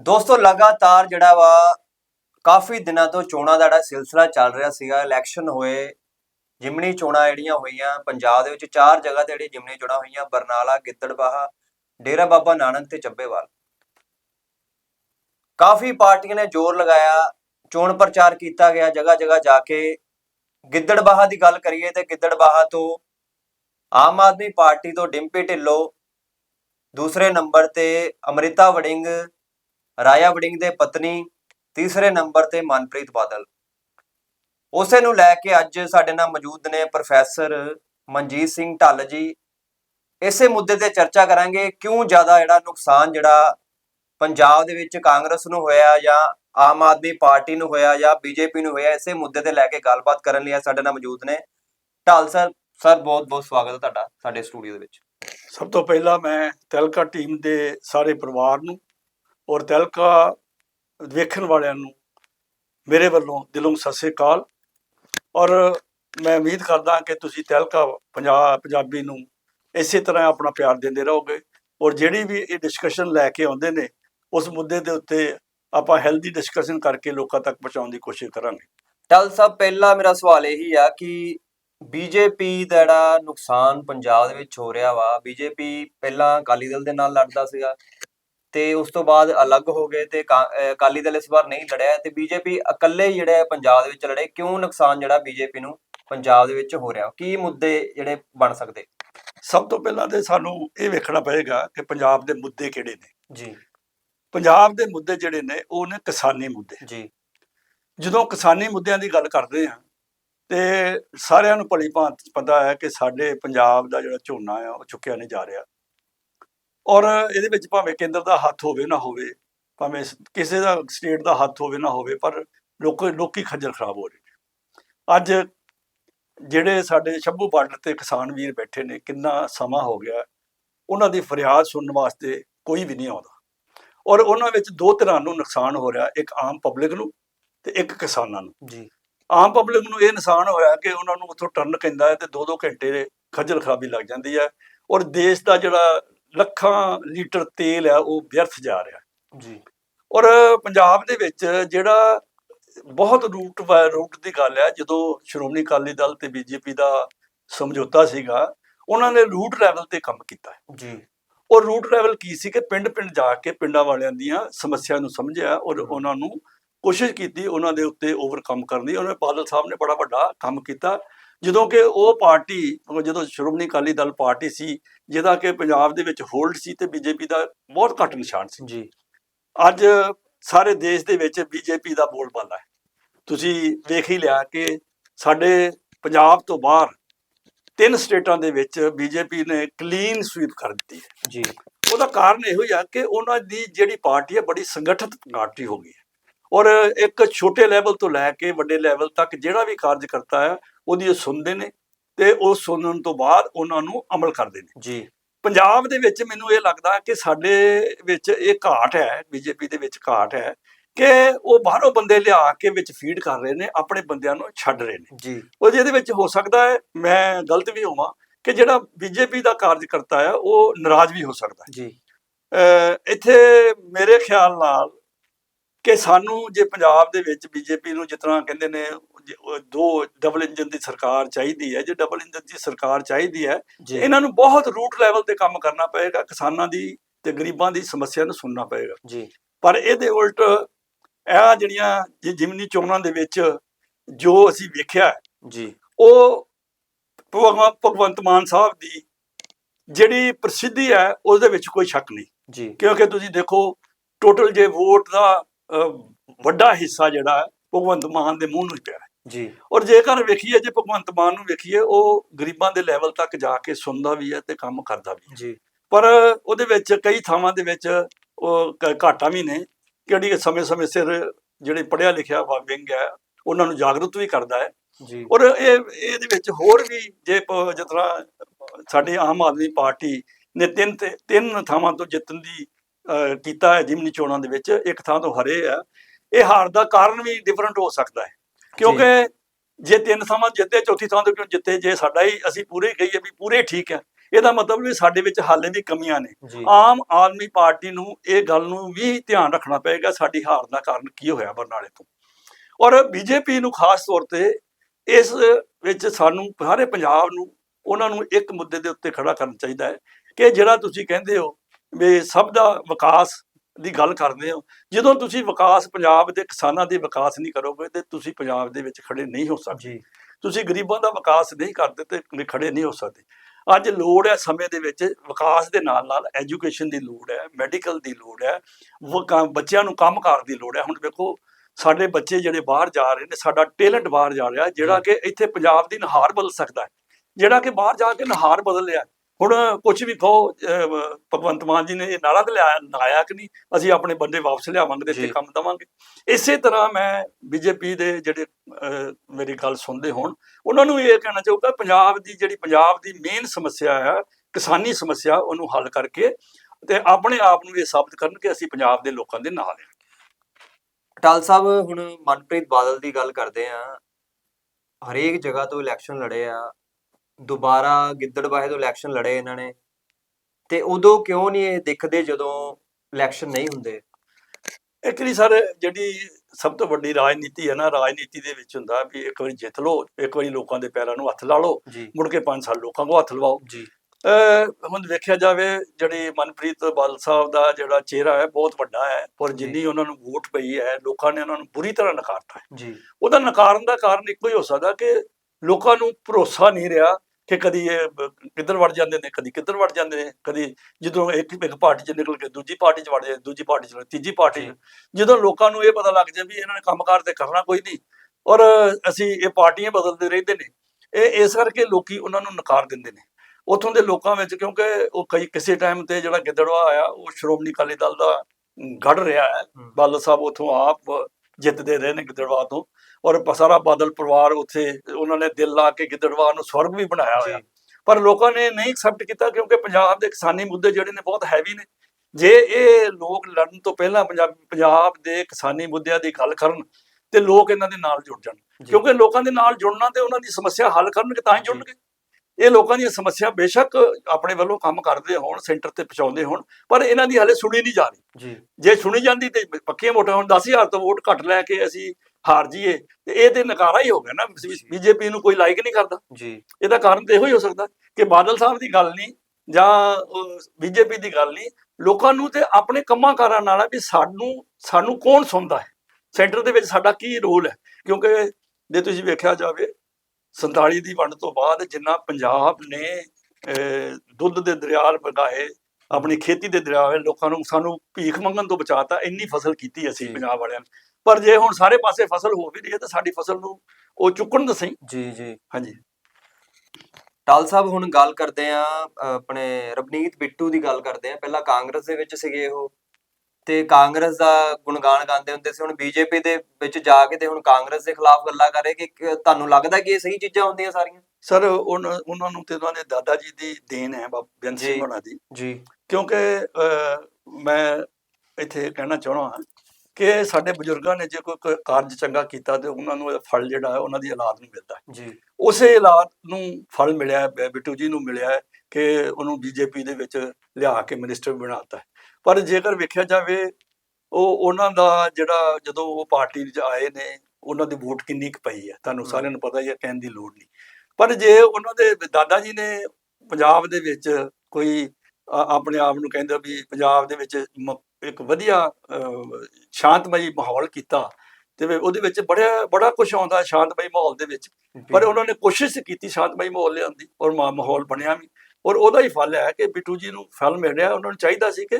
ਦੋਸਤੋ, ਲਗਾਤਾਰ ਜਿਹੜਾ ਵਾ ਕਾਫੀ ਦਿਨਾਂ ਤੋਂ ਚੋਣਾਂ ਦਾ ਜਿਹੜਾ ਸਿਲਸਿਲਾ ਚੱਲ ਰਿਹਾ ਸੀਗਾ, ਇਲੈਕਸ਼ਨ ਹੋਏ ਜਿਮਣੀ ਚੋਣਾਂ ਜਿਹੜੀਆਂ ਹੋਈਆਂ, ਪੰਜਾਬ ਦੇ ਵਿੱਚ ਚਾਰ ਜਗ੍ਹਾ ਤੇ ਜਿਹੜੀ ਜਿਮਣੀ ਚੋਣਾਂ ਹੋਈਆਂ, ਬਰਨਾਲਾ, ਗਿੱਦੜਬਾਹਾ, ਡੇਰਾ ਬਾਬਾ ਨਾਨਕ ਤੇ ਚੱਬੇਵਾਲ। ਕਾਫੀ ਪਾਰਟੀਆਂ ਨੇ ਜ਼ੋਰ ਲਗਾਇਆ, ਚੋਣ ਪ੍ਰਚਾਰ ਕੀਤਾ ਗਿਆ ਜਗ੍ਹਾ ਜਗ੍ਹਾ ਜਾ ਕੇ। ਗਿੱਦੜਬਾਹਾ ਦੀ ਗੱਲ ਕਰੀਏ ਤੇ ਗਿੱਦੜਬਾਹਾ ਤੋਂ ਆਮ ਆਦਮੀ ਪਾਰਟੀ ਤੋਂ ਡਿੰਪੀ ਢਿੱਲੋਂ, ਦੂਸਰੇ ਨੰਬਰ ਤੇ ਅਮ੍ਰਿਤਾ ਵੜਿੰਗ ਰਾਇਆ ਵੜਿੰਗ ਦੇ ਪਤਨੀ, ਤੀਸਰੇ ਨੰਬਰ ਤੇ ਮਨਪ੍ਰੀਤ ਬਾਦਲ। ਉਸੇ ਨੂੰ ਲੈ ਕੇ ਅੱਜ ਸਾਡੇ ਨਾਲ ਮੌਜੂਦ ਨੇ ਪ੍ਰੋਫੈਸਰ ਮਨਜੀਤ ਸਿੰਘ ਢੱਲ ਜੀ। ਇਸੇ ਮੁੱਦੇ ਤੇ ਚਰਚਾ ਕਰਾਂਗੇ, ਕਿਉਂ ਜ਼ਿਆਦਾ ਜਿਹੜਾ ਨੁਕਸਾਨ ਜਿਹੜਾ ਪੰਜਾਬ ਦੇ ਵਿੱਚ ਕਾਂਗਰਸ ਨੂੰ ਹੋਇਆ ਜਾਂ ਆਮ ਆਦਮੀ ਪਾਰਟੀ ਨੂੰ ਹੋਇਆ ਜਾਂ ਬੀਜੇਪੀ ਨੂੰ ਹੋਇਆ, ਇਸੇ ਮੁੱਦੇ ਤੇ ਲੈ ਕੇ ਗੱਲਬਾਤ ਕਰਨ ਲਈ ਅੱਜ ਸਾਡੇ ਨਾਲ ਮੌਜੂਦ ਨੇ। ਢਾਲ ਸਰ ਸਰ ਬਹੁਤ ਬਹੁਤ ਸਵਾਗਤ ਹੈ ਤੁਹਾਡਾ ਸਾਡੇ ਸਟੂਡੀਓ ਦੇ ਵਿੱਚ। ਸਭ ਤੋਂ ਪਹਿਲਾਂ ਮੈਂ ਤਿਲਕਾ ਟੀਮ ਦੇ ਸਾਰੇ ਪਰਿਵਾਰ ਨੂੰ ਔਰ ਤਿਲਕਾ ਵੇਖਣ ਵਾਲਿਆਂ ਨੂੰ ਮੇਰੇ ਵੱਲੋਂ ਦਿਲੋਂ ਸਤਿ ਸ੍ਰੀ ਅਕਾਲ। ਔਰ ਮੈਂ ਉਮੀਦ ਕਰਦਾ ਕਿ ਤੁਸੀਂ ਤਿਲਕਾ ਪੰਜਾਬ ਪੰਜਾਬੀ ਨੂੰ ਇਸੇ ਤਰ੍ਹਾਂ ਆਪਣਾ ਪਿਆਰ ਦਿੰਦੇ ਰਹੋਗੇ ਔਰ ਜਿਹੜੀ ਵੀ ਇਹ ਡਿਸਕਸ਼ਨ ਲੈ ਕੇ ਆਉਂਦੇ ਨੇ, ਉਸ ਮੁੱਦੇ ਦੇ ਉੱਤੇ ਆਪਾਂ ਹੈਲਦੀ ਡਿਸਕਸ਼ਨ ਕਰਕੇ ਲੋਕਾਂ ਤੱਕ ਪਹੁੰਚਾਉਣ ਦੀ ਕੋਸ਼ਿਸ਼ ਕਰਾਂਗੇ। ਟਲ ਸਾਹਿਬ ਪਹਿਲਾ ਮੇਰਾ ਸਵਾਲ ਇਹੀ ਆ ਕਿ ਬੀਜੇਪੀ ਦਾ ਜਿਹੜਾ ਨੁਕਸਾਨ ਪੰਜਾਬ ਦੇ ਵਿੱਚ ਹੋ ਰਿਹਾ ਵਾ, ਬੀਜੇਪੀ ਪਹਿਲਾਂ ਅਕਾਲੀ ਦਲ ਦੇ ਨਾਲ ਲੜਦਾ ਸੀਗਾ ਤੇ ਉਸ ਤੋਂ ਬਾਅਦ ਅਲੱਗ ਹੋ ਗਏ ਤੇ ਅਕਾਲੀ ਦਲ ਇਸ ਵਾਰ ਨਹੀਂ ਲੜਿਆ ਤੇ ਬੀਜੇਪੀ ਇਕੱਲੇ ਜਿਹੜੇ ਪੰਜਾਬ ਦੇ ਵਿੱਚ ਲੜੇ ਕਿਉਂ ਨੁਕਸਾਨ ਜਿਹੜਾ ਬੀਜੇਪੀ ਨੂੰ ਪੰਜਾਬ ਦੇ ਵਿੱਚ ਹੋ ਰਿਹਾ? ਕੀ ਮੁੱਦੇ ਜਿਹੜੇ ਬਣ ਸਕਦੇ? ਸਭ ਤੋਂ ਪਹਿਲਾਂ ਤੇ ਸਾਨੂੰ ਇਹ ਵੇਖਣਾ ਪਏਗਾ ਕਿ ਪੰਜਾਬ ਦੇ ਮੁੱਦੇ ਕਿਹੜੇ ਨੇ। ਜੀ। ਪੰਜਾਬ ਦੇ ਮੁੱਦੇ ਜਿਹੜੇ ਨੇ ਉਹ ਨੇ ਕਿਸਾਨੀ ਮੁੱਦੇ। ਜੀ। ਜਦੋਂ ਕਿਸਾਨੀ ਮੁੱਦਿਆਂ ਦੀ ਗੱਲ ਕਰਦੇ ਆ ਤੇ ਸਾਰਿਆਂ ਨੂੰ ਭਲੀ ਭਾਂਤ ਪਤਾ ਹੈ ਕਿ ਸਾਡੇ ਪੰਜਾਬ ਦਾ ਜਿਹੜਾ ਝੋਨਾ ਆ ਉਹ ਚੁੱਕਿਆ ਨਹੀਂ ਜਾ ਰਿਹਾ। ਔਰ ਇਹਦੇ ਵਿੱਚ ਭਾਵੇਂ ਕੇਂਦਰ ਦਾ ਹੱਥ ਹੋਵੇ ਨਾ ਹੋਵੇ ਭਾਵੇਂ ਕਿਸੇ ਦਾ ਸਟੇਟ ਦਾ ਹੱਥ ਹੋਵੇ ਨਾ ਹੋਵੇ ਪਰ ਲੋਕ ਲੋਕੀ ਖੱਜਲ ਖਰਾਬ ਹੋ ਰਹੇ ਨੇ। ਅੱਜ ਜਿਹੜੇ ਸਾਡੇ ਸ਼ੰਭੂ ਬਾਰਡਰ ਤੇ ਕਿਸਾਨ ਵੀਰ ਬੈਠੇ ਨੇ ਕਿੰਨਾ ਸਮਾਂ ਹੋ ਗਿਆ ਉਹਨਾਂ ਦੀ ਫਰਿਆਦ ਸੁਣਨ ਵਾਸਤੇ ਕੋਈ ਵੀ ਨਹੀਂ ਆਉਂਦਾ। ਔਰ ਉਹਨਾਂ ਵਿੱਚ ਦੋ ਤਰ੍ਹਾਂ ਨੂੰ ਨੁਕਸਾਨ ਹੋ ਰਿਹਾ ਇੱਕ ਆਮ ਪਬਲਿਕ ਨੂੰ ਤੇ ਇੱਕ ਕਿਸਾਨਾਂ ਨੂੰ। ਜੀ। ਆਮ ਪਬਲਿਕ ਨੂੰ ਇਹ ਨੁਕਸਾਨ ਹੋਇਆ ਕਿ ਉਹਨਾਂ ਨੂੰ ਉੱਥੋਂ ਟਰਨ ਕਹਿੰਦਾ ਹੈ ਤੇ 2-2 ਘੰਟੇ ਦੇ ਖੱਜਲ ਖਰਾਬੀ ਲੱਗ ਜਾਂਦੀ ਹੈ। ਔਰ ਦੇਸ਼ ਦਾ ਜਿਹੜਾ ਲੱਖਾਂ ਲੀਟਰ ਤੇਲ ਹੈ ਉਹ ਵਿਅਰਥ ਜਾ ਰਿਹਾ। ਜੀ। ਔਰ ਪੰਜਾਬ ਦੇ ਵਿੱਚ ਜਿਹੜਾ ਬਹੁਤ ਰੂਟ ਰੂਟ ਦੀ ਗੱਲ ਹੈ ਜਦੋਂ ਸ਼੍ਰੋਮਣੀ ਅਕਾਲੀ ਦਲ ਤੇ ਬੀਜੇਪੀ ਦਾ ਸਮਝੌਤਾ ਸੀਗਾ ਉਹਨਾਂ ਨੇ ਰੂਟ ਲੈਵਲ ਤੇ ਕੰਮ ਕੀਤਾ। ਜੀ। ਔਰ ਰੂਟ ਲੈਵਲ ਕੀ ਸੀ ਕਿ ਪਿੰਡ-ਪਿੰਡ ਜਾ ਕੇ ਪਿੰਡਾਂ ਵਾਲਿਆਂ ਦੀਆਂ ਸਮੱਸਿਆ ਨੂੰ ਸਮਝਿਆ ਔਰ ਉਹਨਾਂ ਨੂੰ ਕੋਸ਼ਿਸ਼ ਕੀਤੀ ਉਹਨਾਂ ਦੇ ਉੱਤੇ ਓਵਰਕਮ ਕਰਨ ਦੀ। ਉਹਨਾਂ ਬਾਦਲ ਸਾਹਿਬ ਨੇ ਬੜਾ ਵੱਡਾ ਕੰਮ ਕੀਤਾ। ਜਦੋਂ ਕਿ ਉਹ ਪਾਰਟੀ ਜਦੋਂ ਸ਼੍ਰੋਮਣੀ ਅਕਾਲੀ ਦਲ ਪਾਰਟੀ ਸੀ ਜਿਹਦਾ ਕਿ ਪੰਜਾਬ ਦੇ ਵਿੱਚ ਹੋਲਡ ਸੀ ਤੇ ਬੀਜੇਪੀ ਦਾ ਬਹੁਤ ਘੱਟ ਨਿਸ਼ਾਨ ਸੀ। ਜੀ। ਅੱਜ ਸਾਰੇ ਦੇਸ਼ ਦੇ ਵਿੱਚ ਬੀਜੇਪੀ ਦਾ ਬੋਲਬਾਲਾ ਹੈ। ਤੁਸੀਂ ਵੇਖ ਹੀ ਲਿਆ ਕਿ ਸਾਡੇ ਪੰਜਾਬ ਤੋਂ ਬਾਹਰ ਤਿੰਨ ਸਟੇਟਾਂ ਦੇ ਵਿੱਚ ਬੀਜੇਪੀ ਨੇ ਕਲੀਨ ਸਵੀਪ ਕਰ ਦਿੱਤੀ ਹੈ। ਜੀ। ਉਹਦਾ ਕਾਰਨ ਇਹੋ ਹੀ ਆ ਕਿ ਉਹਨਾਂ ਦੀ ਜਿਹੜੀ ਪਾਰਟੀ ਹੈ ਬੜੀ ਸੰਗਠਿਤ ਪਾਰਟੀ ਹੋ ਗਈ ਹੈ। ਔਰ ਇੱਕ ਛੋਟੇ ਲੈਵਲ ਤੋਂ ਲੈ ਕੇ ਵੱਡੇ ਲੈਵਲ ਤੱਕ ਜਿਹੜਾ ਵੀ ਕਾਰਜ ਕਰਤਾ ਹੈ ਉਹਦੀ ਉਹ ਸੁਣਦੇ ਨੇ ਤੇ ਉਹ ਸੁਣਨ ਤੋਂ ਬਾਅਦ ਉਹਨਾਂ ਨੂੰ ਅਮਲ ਕਰਦੇ ਨੇ। ਜੀ। ਪੰਜਾਬ ਦੇ ਵਿੱਚ ਮੈਨੂੰ ਇਹ ਲੱਗਦਾ ਕਿ ਸਾਡੇ ਵਿੱਚ ਇਹ ਘਾਟ ਹੈ ਬੀਜੇਪੀ ਦੇ ਵਿੱਚ ਘਾਟ ਹੈ ਕਿ ਉਹ ਬਾਹਰੋਂ ਬੰਦੇ ਲਿਆ ਕੇ ਵਿੱਚ ਫੀਡ ਕਰ ਰਹੇ ਨੇ ਆਪਣੇ ਬੰਦਿਆਂ ਨੂੰ ਛੱਡ ਰਹੇ ਨੇ। ਜੀ। ਉਹ ਜਿਹਦੇ ਵਿੱਚ ਹੋ ਸਕਦਾ ਹੈ ਮੈਂ ਗਲਤ ਵੀ ਹੋਵਾਂ ਕਿ ਜਿਹੜਾ ਬੀਜੇਪੀ ਦਾ ਕਾਰਜ ਕਰਤਾ ਹੈ ਉਹ ਨਾਰਾਜ਼ ਵੀ ਹੋ ਸਕਦਾ ਹੈ। ਜੀ। ਇੱਥੇ ਮੇਰੇ ਖਿਆਲ ਨਾਲ ਕਿ ਸਾਨੂੰ ਜੇ ਪੰਜਾਬ ਦੇ ਵਿੱਚ ਬੀਜੇਪੀ ਨੂੰ ਤਰ੍ਹਾਂ ਕਹਿੰਦੇ ਨੇ ਦੋ ਡਬਲ ਇੰਜਨ ਦੀ ਸਰਕਾਰ ਚਾਹੀਦੀ ਹੈ ਜੇ ਡਬਲ ਇੰਜਨ ਦੀ ਸਰਕਾਰ ਚਾਹੀਦੀ ਹੈ ਇਹਨਾਂ ਨੂੰ ਬਹੁਤ ਰੂਟ ਲੈਵਲ ਤੇ ਕੰਮ ਕਰਨਾ ਪਏਗਾ ਕਿਸਾਨਾਂ ਦੀ ਤੇ ਗਰੀਬਾਂ ਦੀ ਸਮੱਸਿਆ ਨੂੰ ਸੁਣਨਾ ਪਏਗਾ। ਜੀ। ਪਰ ਇਹਦੇ ਉਲਟ ਇਹ ਜਿਹੜੀਆਂ ਜਿਮਨੀ ਚੋਣਾਂ ਦੇ ਵਿੱਚ ਜੋ ਅਸੀਂ ਵੇਖਿਆ ਜੀ। ਉਹ ਭਗਵੰ- ਭਗਵੰਤ ਮਾਨ ਸਾਹਿਬ ਦੀ ਜਿਹੜੀ ਪ੍ਰਸਿੱਧੀ ਹੈ ਉਹਦੇ ਵਿੱਚ ਕੋਈ ਸ਼ੱਕ ਨਹੀਂ। ਜੀ। ਕਿਉਂਕਿ ਤੁਸੀਂ ਦੇਖੋ ਟੋਟਲ ਜੇ ਵੋਟ ਦਾ ਵੱਡਾ ਹਿੱਸਾ ਜਿਹੜਾ ਭਗਵੰਤ ਮਾਨ ਦੇ ਮੂੰਹ ਨੂੰ ਪਿਆ ਜੀ। ਔਰ ਜੇਕਰ ਵੇਖੀਏ ਜੇ ਭਗਵੰਤ ਮਾਨ ਨੂੰ ਵੇਖੀਏ ਉਹ ਗਰੀਬਾਂ ਦੇ ਲੈਵਲ ਤੱਕ ਜਾ ਕੇ ਸੁਣਦਾ ਵੀ ਹੈ ਤੇ ਕੰਮ ਕਰਦਾ ਵੀ ਹੈ। ਜੀ। ਪਰ ਉਹਦੇ ਵਿੱਚ ਕਈ ਥਾਵਾਂ ਦੇ ਵਿੱਚ ਉਹ ਘਾਟਾਂ ਵੀ ਨੇ ਕਿਹੜੀ ਸਮੇਂ-ਸਮੇਂ ਸਿਰ ਜਿਹੜੇ ਪੜ੍ਹਿਆ ਲਿਖਿਆ ਵਿੰਗ ਹੈ ਉਹਨਾਂ ਨੂੰ ਜਾਗਰੂਕ ਵੀ ਕਰਦਾ ਹੈ। ਜੀ। ਔਰ ਇਹ ਇਹਦੇ ਵਿੱਚ ਹੋਰ ਵੀ ਜੇ ਤਰ੍ਹਾਂ ਸਾਡੀ ਆਮ ਆਦਮੀ ਪਾਰਟੀ ਨੇ ਤਿੰਨ ਤੇ ਤਿੰਨ ਥਾਵਾਂ ਤੋਂ ਜਿੱਤਣ ਦੀ ਕੀਤਾ ਹੈ ਜਿਮਨੀ ਚੋਣਾਂ ਦੇ ਵਿੱਚ ਇੱਕ ਥਾਂ ਤੋਂ ਹਰੇ ਆ ਇਹ ਹਾਰ ਦਾ ਕਾਰਨ ਵੀ ਡਿਫਰੈਂਟ ਹੋ ਸਕਦਾ ਹੈ। ਕਿਉਂਕਿ ਜੇ। ਤਿੰਨ ਥਾਵਾਂ ਜਿੱਤੇ ਚੌਥੀ ਥਾਂ ਤੋਂ ਕਿਉਂ ਜਿੱਤੇ? ਜੇ ਸਾਡਾ ਹੀ ਅਸੀਂ ਪੂਰੇ ਕਹੀਏ ਵੀ ਪੂਰੇ ਠੀਕ ਹੈ। ਇਹਦਾ ਮਤਲਬ ਵੀ ਸਾਡੇ ਵਿੱਚ ਹਾਲੇ ਵੀ ਕਮੀਆਂ ਨੇ। ਆਮ ਆਦਮੀ ਪਾਰਟੀ ਨੂੰ ਇਹ ਗੱਲ ਨੂੰ ਵੀ ਧਿਆਨ ਰੱਖਣਾ ਪਏਗਾ ਸਾਡੀ ਹਾਰ ਦਾ ਕਾਰਨ ਕੀ ਹੋਇਆ ਬਰਨਾਲੇ ਤੋਂ। ਔਰ ਬੀਜੇਪੀ ਨੂੰ ਖਾਸ ਤੌਰ ਤੇ ਇਸ ਵਿੱਚ ਸਾਨੂੰ ਸਾਰੇ ਪੰਜਾਬ ਨੂੰ ਉਹਨਾਂ ਨੂੰ ਇੱਕ ਮੁੱਦੇ ਦੇ ਉੱਤੇ ਖੜਾ ਕਰਨਾ ਚਾਹੀਦਾ ਹੈ ਕਿ ਜਿਹੜਾ ਤੁਸੀਂ ਕਹਿੰਦੇ ਹੋ ਵੀ ਸਭ ਦਾ ਵਿਕਾਸ ਦੀ ਗੱਲ ਕਰਦੇ ਹੋ ਜਦੋਂ ਤੁਸੀਂ ਵਿਕਾਸ ਪੰਜਾਬ ਦੇ ਕਿਸਾਨਾਂ ਦੇ ਵਿਕਾਸ ਨਹੀਂ ਕਰੋਗੇ ਤੇ ਤੁਸੀਂ ਪੰਜਾਬ ਦੇ ਵਿੱਚ ਖੜੇ ਨਹੀਂ ਹੋ ਸਕਦੇ। ਤੁਸੀਂ ਗਰੀਬਾਂ ਦਾ ਵਿਕਾਸ ਨਹੀਂ ਕਰਦੇ ਤੇ ਖੜੇ ਨਹੀਂ ਹੋ ਸਕਦੇ। ਅੱਜ ਲੋੜ ਹੈ ਸਮੇਂ ਦੇ ਵਿੱਚ ਵਿਕਾਸ ਦੇ ਨਾਲ ਨਾਲ ਐਜੂਕੇਸ਼ਨ ਦੀ ਲੋੜ ਹੈ ਮੈਡੀਕਲ ਦੀ ਲੋੜ ਹੈ ਬੱਚਿਆਂ ਨੂੰ ਕੰਮਕਾਰ ਦੀ ਲੋੜ ਹੈ। ਹੁਣ ਵੇਖੋ ਸਾਡੇ ਬੱਚੇ ਜਿਹੜੇ ਬਾਹਰ ਜਾ ਰਹੇ ਨੇ ਸਾਡਾ ਟੈਲੈਂਟ ਬਾਹਰ ਜਾ ਰਿਹਾ ਜਿਹੜਾ ਕਿ ਇੱਥੇ ਪੰਜਾਬ ਦੀ ਨਹਾਰ ਬਦਲ ਸਕਦਾ ਹੈ। ਜਿਹੜਾ ਕਿ ਬਾਹਰ ਜਾ ਕੇ ਨਹਾਰ ਬਦਲ ਲਿਆ ਹੁਣ ਕੁਝ ਵੀ ਕਹੋ ਭਗਵੰਤ ਮਾਨ ਜੀ ਨੇ ਇਹ ਨਾਰਾ ਤੇ ਲਾਇਆ ਕਿ ਨਹੀਂ? ਅਸੀਂ ਆਪਣੇ ਬੰਦੇ ਵਾਪਸ ਲਿਆਵਾਂਗੇ ਤੇ। ਕੰਮ ਦੇਵਾਂਗੇ। ਇਸੇ ਤਰ੍ਹਾਂ ਮੈਂ ਬੀਜੇਪੀ ਦੇ ਜਿਹੜੇ ਮੇਰੀ ਗੱਲ ਸੁਣਦੇ ਹੋਣ ਉਹਨਾਂ ਨੂੰ ਇਹ ਕਹਿਣਾ ਚਾਹੂਗਾ ਪੰਜਾਬ ਦੀ ਜਿਹੜੀ ਪੰਜਾਬ ਦੀ ਮੇਨ ਸਮੱਸਿਆ ਹੈ ਕਿਸਾਨੀ ਸਮੱਸਿਆ ਉਹਨੂੰ ਹੱਲ ਕਰਕੇ ਤੇ ਆਪਣੇ ਆਪ ਨੂੰ ਇਹ ਸਾਬਤ ਕਰਨ ਕਿ ਅਸੀਂ ਪੰਜਾਬ ਦੇ ਲੋਕਾਂ ਦੇ ਨਾਲ ਹਾਂ। ਟਾਲ ਸਾਹਿਬ ਹੁਣ ਮਨਪ੍ਰੀਤ ਬਾਦਲ ਦੀ ਗੱਲ ਕਰਦੇ ਆ ਹਰੇਕ ਜਗ੍ਹਾ ਤੋਂ ਇਲੈਕਸ਼ਨ ਲੜੇ ਆ। ਦੁਬਾਰਾ ਗਿੱਦੜਬਾਹੇ ਤੋਂ ਇਲੈਕਸ਼ਨ ਲੜੇ ਇਹਨਾਂ ਨੇ ਤੇ ਉਦੋਂ ਕਿਉਂ ਨਹੀਂ ਇਹ ਦਿਖਦੇ ਜਦੋਂ ਇਲੈਕਸ਼ਨ ਨਹੀਂ ਹੁੰਦੇ? ਐਕਚੁਅਲੀ ਸਰ ਜਿਹੜੀ ਸਭ ਤੋਂ ਵੱਡੀ ਰਾਜਨੀਤੀ ਹੈ ਨਾ ਰਾਜਨੀਤੀ ਦੇ ਵਿੱਚ ਹੁੰਦਾ ਵੀ ਇੱਕ ਵਾਰੀ ਜਿੱਤ ਲਓ ਇੱਕ ਵਾਰੀ ਲੋਕਾਂ ਦੇ ਪੈਰਾਂ ਨੂੰ ਹੱਥ ਲਾ ਲਓ ਮੁੜ ਕੇ 5 ਸਾਲ ਲੋਕਾਂ ਕੋ ਹੱਥ ਲਵਾਓ। ਜੀ। ਹੁਣ ਵੇਖਿਆ ਜਾਵੇ ਜਿਹੜੀ ਮਨਪ੍ਰੀਤ ਬਾਲ ਸਾਹਿਬ ਦਾ ਜਿਹੜਾ ਚਿਹਰਾ ਹੈ ਬਹੁਤ ਵੱਡਾ ਹੈ ਪਰ। ਜਿੰਨੀ ਉਹਨਾਂ ਨੂੰ ਵੋਟ ਪਈ ਹੈ ਲੋਕਾਂ ਨੇ ਉਹਨਾਂ ਨੂੰ ਬੁਰੀ ਤਰ੍ਹਾਂ ਨਕਾਰਤਾ ਹੈ। ਜੀ। ਉਹਦਾ ਨਕਾਰਨ ਦਾ ਕਾਰਨ ਇੱਕੋ ਹੀ ਹੋ ਸਕਦਾ ਕਿ ਲੋਕਾਂ ਨੂੰ ਭਰੋਸਾ ਨਹੀਂ ਰਿਹਾ ਕਿ ਕਦੀ ਇਹ ਕਿੱਧਰ ਵੜ ਜਾਂਦੇ ਨੇ ਕਦੀ ਕਿੱਧਰ ਵੜ ਜਾਂਦੇ ਨੇ ਕਦੀ ਜਦੋਂ ਇੱਕ ਇੱਕ ਪਾਰਟੀ 'ਚ ਨਿਕਲ ਕੇ ਦੂਜੀ ਪਾਰਟੀ 'ਚ ਵੜ ਜਾਂਦੇ ਦੂਜੀ ਪਾਰਟੀ 'ਚ ਤੀਜੀ ਪਾਰਟੀ 'ਚ ਜੀ। ਜਦੋਂ ਲੋਕਾਂ ਨੂੰ ਇਹ ਪਤਾ ਲੱਗ ਜਾਏ ਵੀ ਇਹਨਾਂ ਨੇ ਕੰਮਕਾਰ ਤੇ ਕਰਨਾ ਕੋਈ ਨਹੀਂ ਔਰ ਅਸੀਂ ਇਹ ਪਾਰਟੀਆਂ ਬਦਲਦੇ ਰਹਿੰਦੇ ਨੇ ਇਹ ਇਸ ਕਰਕੇ ਲੋਕੀ ਉਹਨਾਂ ਨੂੰ ਨਕਾਰ ਦਿੰਦੇ ਨੇ ਉਥੋਂ ਦੇ ਲੋਕਾਂ ਵਿੱਚ ਕਿਉਂਕਿ ਉਹ ਕਈ ਕਿਸੇ ਟਾਈਮ ਤੇ ਜਿਹੜਾ ਗਿੱਦੜਵਾ ਆਇਆ ਉਹ ਸ਼੍ਰੋਮਣੀ ਅਕਾਲੀ ਦਲ ਦਾ ਗੜ ਰਿਹਾ ਹੈ। ਬਾਦਲ ਸਾਹਿਬ ਉਥੋਂ ਆਪ ਜਿੱਤਦੇ ਰਹੇ ਨੇ ਗਿੱਦੜਵਾ ਤੋਂ ਔਰ ਸਾਰਾ ਬਾਦਲ ਪਰਿਵਾਰ ਉੱਥੇ ਉਹਨਾਂ ਨੇ ਦਿਲ ਲਾ ਕੇ ਗਿੱਦੜਵਾ ਨੂੰ ਸਵਰਗ ਵੀ ਬਣਾਇਆ ਹੋਇਆ। ਪਰ ਲੋਕਾਂ ਨੇ ਨਹੀਂ ਐਕਸੈਪਟ ਕੀਤਾ ਕਿਉਂਕਿ ਪੰਜਾਬ ਦੇ ਕਿਸਾਨੀ ਮੁੱਦੇ ਜਿਹੜੇ ਨੇ ਬਹੁਤ ਹੈਵੀ ਨੇ। ਜੇ ਇਹ ਲੋਕ ਲੜਨ ਤੋਂ ਪਹਿਲਾਂ ਪੰਜਾਬ ਪੰਜਾਬ ਦੇ ਕਿਸਾਨੀ ਮੁੱਦਿਆਂ ਦੀ ਗੱਲ ਕਰਨ ਤੇ ਲੋਕ ਇਹਨਾਂ ਦੇ ਨਾਲ ਜੁੜ ਜਾਣ। ਕਿਉਂਕਿ ਲੋਕਾਂ ਦੇ ਨਾਲ ਜੁੜਨਾ ਤੇ ਉਹਨਾਂ ਦੀ ਸਮੱਸਿਆ ਹੱਲ ਕਰਨਗੇ ਤਾਂ ਹੀ। ਜੁੜਨਗੇ। ਇਹ ਲੋਕਾਂ ਦੀਆਂ ਸਮੱਸਿਆ ਬੇਸ਼ੱਕ ਆਪਣੇ ਵੱਲੋਂ ਕੰਮ ਕਰਦੇ ਹੋਣ ਸੈਂਟਰ ਤੇ ਪਹੁੰਚਾਉਂਦੇ ਹੋਣ ਪਰ ਇਹਨਾਂ ਦੀ ਹਲੇ ਸੁਣੀ ਨਹੀਂ ਜਾ ਰਹੀ। ਜੀ। ਜੇ ਸੁਣੀ ਜਾਂਦੀ ਤੇ ਪੱਕੀਆਂ ਵੋਟਾਂ ਹੁਣ 10000 ਤੋਂ ਵੋਟ ਘੱਟ ਲੈ ਕੇ ਅਸੀਂ ਹਾਰ ਜਾਈਏ ਤੇ ਇਹ ਤੇ ਨਕਾਰਾ ਹੀ ਹੋ ਗਿਆ ਨਾ। ਬੀਜੇਪੀ ਨੂੰ ਕੋਈ ਲਾਈਕ ਨਹੀਂ ਕਰਦਾ। ਜੀ। ਇਹਦਾ ਕਾਰਨ ਤੇ ਇਹੋ ਹੀ ਹੋ ਸਕਦਾ ਕਿ ਬਾਦਲ ਸਾਹਿਬ ਦੀ ਗੱਲ ਨਹੀਂ ਜਾਂ ਬੀਜੇਪੀ ਦੀ ਗੱਲ ਨਹੀਂ ਲੋਕਾਂ ਨੂੰ ਤੇ ਆਪਣੇ ਕੰਮਾਂ ਕਾਰਾਂ ਨਾਲ ਵੀ ਸਾਨੂੰ ਸਾਨੂੰ ਕੌਣ ਸੁਣਦਾ ਹੈ? ਸੈਂਟਰ ਦੇ ਵਿੱਚ ਸਾਡਾ ਕੀ ਰੋਲ ਹੈ? ਕਿਉਂਕਿ ਜੇ ਤੁਸੀਂ ਵੇਖਿਆ ਜਾਵੇ 47 ਦੀ ਵੰਡ ਤੋਂ ਬਾਅਦ ਜਿੰਨਾ ਪੰਜਾਬ ਨੇ ਦੁੱਧ ਦੇ ਦਰਿਆ ਵਗਾਏ ਆਪਣੀ ਖੇਤੀ ਦੇ ਦਰਿਆ ਲੋਕਾਂ ਨੂੰ ਸਾਨੂੰ ਭੀਖ ਮੰਗਣ ਤੋਂ ਬਚਾਤਾ ਇੰਨੀ ਫਸਲ ਕੀਤੀ ਅਸੀਂ। ਪੰਜਾਬ ਵਾਲਿਆਂ ਨੇ। ਪਰ ਜੇ ਹੁਣ ਸਾਰੇ ਪਾਸੇ ਫਸਲ ਹੋ ਵੀ ਰਹੀ ਹੈ ਤਾਂ ਸਾਡੀ ਫਸਲ ਨੂੰ ਉਹ ਚੁੱਕਣ ਸਹੀ। ਜੀ ਜੀ। ਹਾਂਜੀ। ਟਾਲ ਸਾਹਿਬ ਹੁਣ ਗੱਲ ਕਰਦੇ ਆ ਆਪਣੇ ਰਵਨੀਤ ਬਿੱਟੂ ਦੀ ਗੱਲ ਕਰਦੇ ਆ ਪਹਿਲਾਂ ਕਾਂਗਰਸ ਦੇ ਵਿੱਚ ਸੀਗੇ ਉਹ। ਤੇ ਕਾਂਗਰਸ ਦਾ ਗੁਣਗਾਨ ਗਾਉਂਦੇ ਹੁੰਦੇ ਸੀ ਹੁਣ ਬੀਜੇਪੀ ਦੇ ਵਿੱਚ ਜਾ ਕੇ ਤੇ ਹੁਣ ਕਾਂਗਰਸ ਦੇ ਖਿਲਾਫ ਗੱਲਾਂ ਕਰ ਰਹੇ ਕਿ ਤੁਹਾਨੂੰ ਲੱਗਦਾ ਕਿ ਇਹ ਸਹੀ ਚੀਜ਼ਾਂ ਹੁੰਦੀਆਂ ਸਾਰੀਆਂ? ਸਰ ਉਹਨਾਂ ਨੂੰ ਤੇ ਉਹਨਾਂ ਦੇ ਦਾਦਾ ਜੀ ਦੀ ਦੇਣ ਹੈ ਬੇਅੰਤ ਸਿੰਘ। ਹੋਣਾ ਦੀ। ਜੀ। ਕਿਉਂਕਿ ਮੈਂ ਇੱਥੇ ਕਹਿਣਾ ਚਾਹਣਾ ਹਾਂ ਕਿ ਸਾਡੇ ਬਜ਼ੁਰਗਾਂ ਨੇ ਜੇ ਕੋਈ ਕਾਰਜ ਚੰਗਾ ਕੀਤਾ ਤੇ ਉਹਨਾਂ ਨੂੰ ਫਲ ਜਿਹੜਾ ਹੈ ਉਹਨਾਂ ਦੀ ਔਲਾਦ ਨੂੰ ਮਿਲਦਾ ਜੀ। ਉਸੇ ਔਲਾਦ ਨੂੰ ਫਲ ਮਿਲਿਆ ਬਿੱਟੂ ਜੀ ਨੂੰ ਮਿਲਿਆ ਕਿ ਉਹਨੂੰ ਬੀਜੇਪੀ ਦੇ ਵਿੱਚ ਲਿਆ ਕੇ ਮਿਨਿਸਟਰ ਬਣਾਤਾ ਪਰ ਜੇਕਰ ਵੇਖਿਆ ਜਾਵੇ ਉਹ ਉਹਨਾਂ ਦਾ ਜਿਹੜਾ ਜਦੋਂ ਉਹ ਪਾਰਟੀ ਵਿੱਚ ਆਏ ਨੇ ਉਹਨਾਂ ਦੀ ਵੋਟ ਕਿੰਨੀ ਕੁ ਪਈ ਹੈ? ਤੁਹਾਨੂੰ। ਸਾਰਿਆਂ ਨੂੰ ਪਤਾ ਹੀ ਹੈ ਕਹਿਣ ਦੀ ਲੋੜ ਨਹੀਂ। ਪਰ ਜੇ ਉਹਨਾਂ ਦੇ ਦਾਦਾ ਜੀ ਨੇ ਪੰਜਾਬ ਦੇ ਵਿੱਚ ਕੋਈ ਆਪਣੇ ਆਪ ਨੂੰ ਕਹਿੰਦਾ ਵੀ ਪੰਜਾਬ ਦੇ ਵਿੱਚ ਇੱਕ ਵਧੀਆ ਸ਼ਾਂਤਮਈ ਮਾਹੌਲ ਕੀਤਾ ਤੇ ਉਹਦੇ ਵਿੱਚ ਬੜਾ ਬੜਾ ਕੁਝ ਆਉਂਦਾ ਸ਼ਾਂਤਮਈ ਮਾਹੌਲ ਦੇ ਵਿੱਚ। ਪਰ ਉਹਨਾਂ ਨੇ ਕੋਸ਼ਿਸ਼ ਕੀਤੀ ਸ਼ਾਂਤਮਈ ਮਾਹੌਲ ਲਿਆਉਣ ਦੀ ਔਰ ਮਾਹੌਲ ਬਣਿਆ ਵੀ। ਔਰ ਉਹਦਾ ਹੀ ਫਲ ਹੈ ਕਿ ਬਿੱਟੂ ਜੀ ਨੂੰ ਫਲ ਮਿਲ ਰਿਹਾ ਉਹਨਾਂ ਨੂੰ ਚਾਹੀਦਾ ਸੀ ਕਿ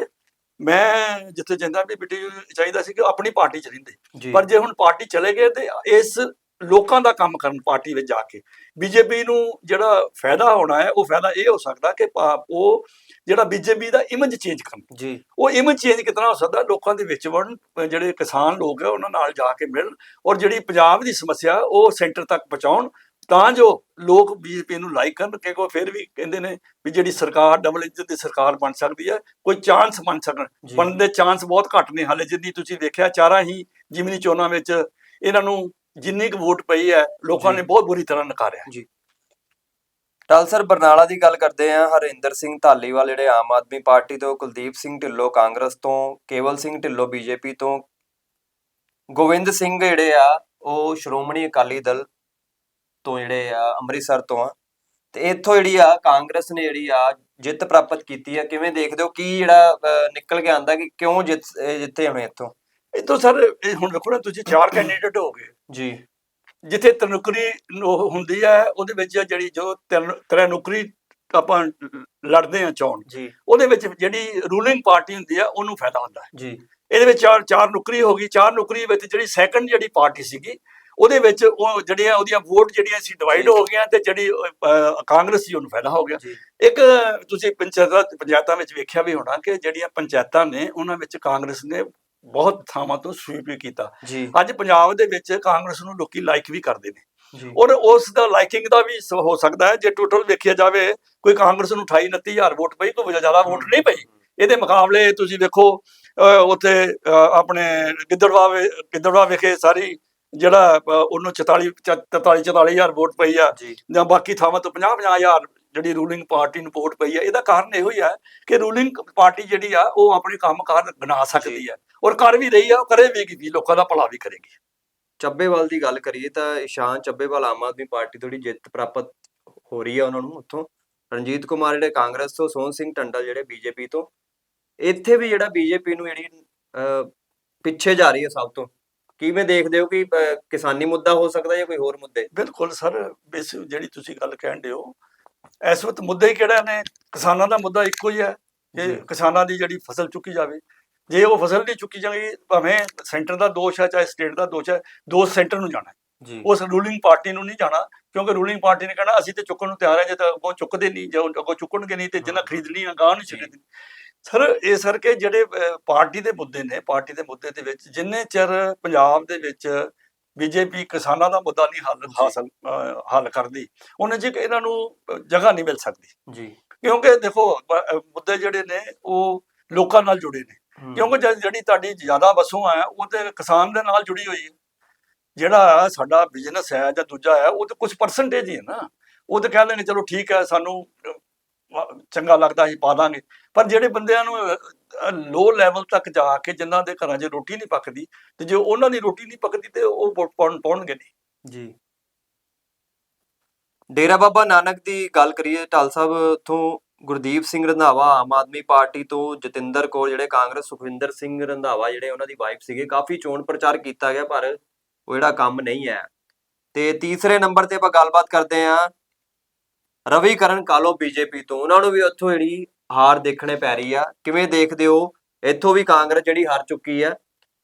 ਮੈਂ ਜਿੱਥੇ ਜਾਂਦਾ ਵੀ ਬਿੱਟੂ ਚਾਹੀਦਾ ਸੀ ਕਿ ਆਪਣੀ ਪਾਰਟੀ ਚ ਰਹਿੰਦੇ। ਪਰ ਜੇ ਹੁਣ ਪਾਰਟੀ ਚਲੇ ਗਏ ਤੇ ਇਸ ਲੋਕਾਂ ਦਾ ਕੰਮ ਕਰਨ ਪਾਰਟੀ ਵਿੱਚ ਜਾ ਕੇ ਬੀਜੇਪੀ ਨੂੰ ਜਿਹੜਾ ਫਾਇਦਾ ਹੋਣਾ ਹੈ ਉਹ ਫਾਇਦਾ ਇਹ ਹੋ ਸਕਦਾ ਕਿ ਉਹ ਜਿਹੜਾ ਬੀਜੇਪੀ ਦਾ ਇਮੇਜ ਚੇਂਜ ਕਰਨ। ਜੀ। ਉਹ ਇਮੇਜ ਚੇਂਜ ਕਿਤਨਾ ਹੋ ਸਕਦਾ ਲੋਕਾਂ ਦੇ ਵਿੱਚ ਵੜਨ ਜਿਹੜੇ ਕਿਸਾਨ ਲੋਕ ਹੈ ਉਹਨਾਂ ਨਾਲ ਜਾ ਕੇ ਮਿਲਣ ਔਰ ਜਿਹੜੀ ਪੰਜਾਬ ਦੀ ਸਮੱਸਿਆ ਉਹ ਸੈਂਟਰ ਤੱਕ ਪਹੁੰਚਾਉਣ ਤਾਂ ਜੋ ਲੋਕ ਬੀਜੇਪੀ ਨੂੰ ਲਾਈਕ ਕਰਨ ਕਿਉਂਕਿ ਫਿਰ ਵੀ ਕਹਿੰਦੇ ਨੇ ਵੀ ਜਿਹੜੀ ਸਰਕਾਰ ਡਬਲ ਇੰਜਨ ਦੀ ਸਰਕਾਰ ਬਣ ਸਕਦੀ ਹੈ ਕੋਈ ਚਾਂਸ ਬਣ ਸਕਣ। ਜੀ। ਬਣਨ ਦੇ ਚਾਂਸ ਬਹੁਤ ਘੱਟ ਨੇ ਹਾਲੇ ਜਿੰਨੀ ਤੁਸੀਂ ਵੇਖਿਆ ਚਾਰਾਂ ਹੀ ਜਿਮਨੀ ਚੋਣਾਂ ਵਿੱਚ ਇਹਨਾਂ ਨੂੰ ਜਿੰਨੀ ਕੁ ਵੋਟ ਪਈ ਹੈ ਲੋਕਾਂ ਜੀ। ਨੇ ਬਹੁਤ ਬੁਰੀ ਤਰ੍ਹਾਂ ਨਕਾਰਿਆ। ਟਾਲ ਸਰ ਬਰਨਾਲਾ ਦੀ ਗੱਲ ਕਰਦੇ ਆ ਹਰਿੰਦਰ ਸਿੰਘ ਧਾਲੀਵਾਲ ਜਿਹੜੇ ਆਮ ਆਦਮੀ ਪਾਰਟੀ ਤੋਂ ਕੁਲਦੀਪ ਸਿੰਘ ਢਿੱਲੋਂ ਕਾਂਗਰਸ ਤੋਂ ਕੇਵਲ ਸਿੰਘ ਢਿੱਲੋਂ ਬੀਜੇਪੀ ਤੋਂ ਗੋਬਿੰਦ ਸਿੰਘ ਜਿਹੜੇ ਆ ਉਹ ਸ਼੍ਰੋਮਣੀ ਅਕਾਲੀ ਦਲ ਤੋਂ ਜਿਹੜੇ ਆ ਅੰਮ੍ਰਿਤਸਰ ਤੋਂ ਆ। ਤੇ ਇੱਥੋਂ ਜਿਹੜੀ ਆ ਕਾਂਗਰਸ ਨੇ ਜਿਹੜੀ ਆ ਜਿੱਤ ਪ੍ਰਾਪਤ ਕੀਤੀ ਆ। ਕਿਵੇਂ ਦੇਖਦੇ ਹੋ? ਕੀ ਜਿਹੜਾ ਨਿਕਲ ਕੇ ਆਂਦਾ ਕਿ ਕਿਉਂ ਜਿੱਤ ਜਿੱਤੇ ਹੁਣ ਇੱਥੋਂ? ਇਹ ਤੋਂ ਸਰ ਹੁਣ ਵੇਖੋ ਨਾ ਤੁਸੀਂ ਚਾਰ ਕੈਂਡੀਡੇਟ ਹੋ ਗਏ। ਜੀ। ਜਿੱਥੇ ਤਨੁਕਰੀ ਹੁੰਦੀ ਹੈ ਉਹਦੇ ਵਿੱਚ ਜਿਹੜੀ ਜੋ ਤਿੰਨ ਤਰੇ ਨੁਕਰੀ ਆਪਾਂ ਲੜਦੇ ਆ ਚੋਣ। ਜੀ। ਉਹਦੇ ਵਿੱਚ ਜਿਹੜੀ ਰੂਲਿੰਗ ਪਾਰਟੀ ਹੁੰਦੀ ਆ ਉਹਨੂੰ ਫਾਇਦਾ ਹੁੰਦਾ। ਜੀ। ਇਹਦੇ ਵਿੱਚ ਚਾਰ ਚਾਰ ਨੁਕਰੀ ਹੋ ਗਈ। ਚਾਰ ਨੁਕਰੀ ਵਿੱਚ ਜਿਹੜੀ ਸੈਕੰਡ ਜਿਹੜੀ ਪਾਰਟੀ ਸੀਗੀ ਉਹਦੇ ਵਿੱਚ ਉਹ ਜਿਹੜੀਆਂ ਉਹਦੀਆਂ ਵੋਟ ਜਿਹੜੀਆਂ ਸੀ ਡਿਵਾਈਡ। ਹੋ ਗਈਆਂ ਤੇ ਜਿਹੜੀ ਕਾਂਗਰਸ ਸੀ ਉਹਨੂੰ ਫਾਇਦਾ ਹੋ ਗਿਆ। ਇੱਕ ਤੁਸੀਂ ਪੰਚਾਇਤਾਂ ਪੰਚਾਇਤਾਂ ਵਿੱਚ ਵੇਖਿਆ ਵੀ ਹੋਣਾ ਕਿ ਜਿਹੜੀਆਂ ਪੰਚਾਇਤਾਂ ਨੇ ਉਹਨਾਂ ਵਿੱਚ ਕਾਂਗਰਸ ਨੇ ਬਹੁਤ ਥਾਵਾਂ ਤੋਂ ਸਵੀਪ ਵੀ ਕੀਤਾ। ਅੱਜ ਪੰਜਾਬ ਦੇ ਵਿੱਚ ਕਾਂਗਰਸ ਨੂੰ ਲੋਕੀ ਲਾਈਕ ਵੀ ਕਰਦੇ ਨੇ। ਔਰ ਉਸ ਦਾ ਲਾਈਕਿੰਗ ਦਾ ਵੀ ਹੋ ਸਕਦਾ ਹੈ ਜੇ ਟੋਟਲ ਵੇਖਿਆ ਜਾਵੇ ਕੋਈ ਕਾਂਗਰਸ ਨੂੰ 28 29000 ਵੋਟ ਪਈ ਕੋਈ ਜ਼ਿਆਦਾ ਵੋਟ ਨਹੀਂ ਪਈ। ਇਹਦੇ ਮੁਕਾਬਲੇ ਤੁਸੀਂ ਵੇਖੋ ਉੱਥੇ ਆਪਣੇ ਗਿੱਦੜਵਾ ਗਿੱਦੜਵਾ ਵਿਖੇ ਸਾਰੀ ਜਿਹੜਾ ਉਹਨੂੰ 44 43 44000 ਵੋਟ ਪਈ ਆ ਜੀ। ਬਾਕੀ ਥਾਵਾਂ ਤੋਂ 50 50000 ਜਿਹੜੀ ਰੂਲਿੰਗ ਪਾਰਟੀ ਨੂੰ ਵੋਟ ਪਈ ਹੈ ਇਹਦਾ ਕਾਰਨ ਇਹੋ ਹੀ ਹੈ ਕਿ ਰੂਲਿੰਗ ਪਾਰਟੀ ਜਿਹੜੀ ਆ ਉਹ ਆਪਣੇ ਕੰਮਕਾਰ ਬਣਾ ਸਕਦੀ ਹੈ ਔਰ ਕਰ ਵੀ ਰਹੀ ਆ ਉਹ ਕਰੇਗੀ ਵੀ ਲੋਕਾਂ ਦਾ ਭਲਾ ਵੀ ਕਰੇਗੀ। ਚੱਬੇਵਾਲ ਦੀ ਗੱਲ ਕਰੀਏ ਤਾਂ ਇਸ਼ਾਨ ਚੱਬੇਵਾਲ ਆਮ ਆਦਮੀ ਪਾਰਟੀ ਤੋਂ ਜਿਹੜੀ ਜਿੱਤ ਪ੍ਰਾਪਤ ਹੋ ਰਹੀ ਹੈ ਉਹਨਾਂ ਨੂੰ ਉੱਥੋਂ ਰਣਜੀਤ ਕੁਮਾਰ ਜਿਹੜੇ ਕਾਂਗਰਸ ਤੋਂ ਸੋਹਣ ਸਿੰਘ ਟੰਡਲ ਜਿਹੜੇ ਬੀਜੇਪੀ ਤੋਂ ਇੱਥੇ ਵੀ ਜਿਹੜਾ ਬੀਜੇਪੀ ਨੂੰ ਜਿਹੜੀ ਪਿੱਛੇ ਜਾ ਰਹੀ ਹੈ ਸਭ ਤੋਂ ਕਿਵੇਂ ਦੇਖਦੇ ਹੋ ਕਿ ਕਿਸਾਨੀ ਮੁੱਦਾ ਹੋ ਸਕਦਾ ਜਾਂ ਕੋਈ ਹੋਰ ਮੁੱਦੇ ਬਿਲਕੁਲ ਸਰ ਬੇਸ ਜਿਹੜੀ ਤੁਸੀਂ ਗੱਲ ਕਹਿੰਦੇ ਹੋ ਇਸ ਵਕਤ ਮੁੱਦਾ ਹੀ ਕਿਹੜਾ ਨੇ ਕਿਸਾਨਾਂ ਦਾ ਮੁੱਦਾ ਇੱਕੋ ਹੀ ਹੈ ਕਿ। ਕਿਸਾਨਾਂ ਦੀ ਜਿਹੜੀ ਫਸਲ ਚੁੱਕੀ ਜਾਵੇ ਜੇ ਉਹ ਫਸਲ ਨਹੀਂ ਚੁੱਕੀ ਜਾਏਗੀ ਭਾਵੇਂ ਸੈਂਟਰ ਦਾ ਦੋਸ਼ ਹੈ ਚਾਹੇ ਸਟੇਟ ਦਾ ਦੋਸ਼ ਹੈ ਦੋਸ਼ ਸੈਂਟਰ ਨੂੰ ਜਾਣਾ। ਜੀ ਉਸ ਰੂਲਿੰਗ ਪਾਰਟੀ ਨੂੰ ਨਹੀਂ ਜਾਣਾ ਕਿਉਂਕਿ ਰੂਲਿੰਗ ਪਾਰਟੀ ਨੇ ਕਹਿਣਾ ਅਸੀਂ ਤੇ ਚੁੱਕਣ ਨੂੰ ਤਿਆਰ ਹਾਂ ਜੇ ਤਾਂ ਅੱਗੋਂ ਚੁੱਕਦੇ ਨਹੀਂ ਜੇ ਅੱਗੋਂ ਚੁੱਕਣਗੇ ਨਹੀਂ ਤੇ ਜਿੰਨਾ। ਖਰੀਦਣੀ ਆ ਗਾਂ ਨੂੰ ਜੀ। ਸਰ ਇਹ ਸਰ ਕਿ ਜਿਹੜੇ ਪਾਰਟੀ ਦੇ ਮੁੱਦੇ ਨੇ ਪਾਰਟੀ ਦੇ ਮੁੱਦੇ ਦੇ ਵਿੱਚ ਜਿੰਨੇ ਚਿਰ ਪੰਜਾਬ ਦੇ ਵਿੱਚ ਬੀਜੇਪੀ ਕਿਸਾਨਾਂ ਦਾ ਮੁੱਦਾ ਨਹੀਂ ਹੱਲ ਜੀ। ਹਾਸਲ ਹੱਲ ਕਰਦੀ ਉਹਨਾਂ ਚਿਰ ਇਹਨਾਂ ਨੂੰ ਜਗ੍ਹਾ ਨਹੀਂ ਮਿਲ ਸਕਦੀ। ਜੀ। ਕਿਉਂਕਿ ਦੇਖੋ ਮੁੱਦੇ ਜਿਹੜੇ ਨੇ ਉਹ ਲੋਕਾਂ ਨਾਲ ਜੁੜੇ ਨੇ। ਕਿਉਂਕਿ ਜਿਹੜੀ ਤੁਹਾਡੀ ਜ਼ਿਆਦਾ ਵਸੋਂ ਹੈ ਉਹ ਤੇ ਕਿਸਾਨ ਦੇ ਨਾਲ ਜੁੜੀ ਹੋਈ ਹੈ। ਜਿਹੜਾ ਸਾਡਾ ਬਿਜ਼ਨਸ ਹੈ ਜਾਂ ਦੂਜਾ ਹੈ ਉਹ ਤੇ ਕੁਝ ਪਰਸੈਂਟੇਜ ਹੀ ਹੈ ਨਾ। ਉਹ ਤੇ ਕਹਿ ਲੈਣੇ ਚਲੋ ਠੀਕ ਹੈ ਸਾਨੂੰ ਚੰਗਾ ਲੱਗਦਾ ਅਸੀਂ ਪਾ ਦਾਂਗੇ। ਪਰ ਜਿਹੜੇ ਬੰਦਿਆਂ ਨੂੰ ਲੋ ਲੈਵਲ ਤੱਕ ਜਾ ਕੇ ਜਿਨ੍ਹਾਂ ਦੇ ਘਰਾਂ 'ਚ ਰੋਟੀ ਨਹੀਂ ਪੱਕਦੀ, ਤੇ ਜੇ ਉਹਨਾਂ ਦੀ ਰੋਟੀ ਨਹੀਂ ਪੱਕਦੀ, ਤੇ ਉਹ ਵੋਟ ਪਾਉਣ ਪਾਉਣਗੇ ਨਹੀਂ। ਜੀ। ਡੇਰਾ ਬਾਬਾ ਨਾਨਕ ਦੀ ਗੱਲ ਕਰੀਏ, ਢਾਲ ਸਾਹਿਬ ਉੱਥੋਂ ਗੁਰਦੀਪ ਸਿੰਘ ਰੰਧਾਵਾ ਆਮ ਆਦਮੀ ਪਾਰਟੀ ਤੋਂ ਜਤਿੰਦਰ ਕੌਰ, ਜਿਹੜੇ ਕਾਂਗਰਸ, ਸੁਖਵਿੰਦਰ ਸਿੰਘ ਰੰਧਾਵਾ, ਜਿਹੜੇ ਉਹਨਾਂ ਦੀ ਵਾਈਫ ਸੀਗੇ, ਕਾਫੀ ਚੋਣ ਪ੍ਰਚਾਰ ਕੀਤਾ ਗਿਆ, ਪਰ ਉਹ ਜਿਹੜਾ ਕੰਮ ਨਹੀਂ ਹੈ। ਤੇ ਤੀਸਰੇ ਨੰਬਰ ਤੇ ਆਪਾਂ ਗੱਲਬਾਤ ਕਰਦੇ ਆਂ ਰਵੀ ਕਰਨ ਕਾਲੋ ਬੀਜੇਪੀ ਤੋਂ। ਉਹਨਾਂ ਨੂੰ ਵੀ ਉੱਥੋਂ ਜਿਹੜੀ ਹਾਰ ਦੇਖਣੇ ਪੈ ਰਹੀ ਆ। ਕਿਵੇਂ ਦੇਖਦੇ ਹੋ? ਇੱਥੋਂ ਵੀ ਕਾਂਗਰਸ ਜਿਹੜੀ ਹਾਰ ਚੁੱਕੀ ਆ।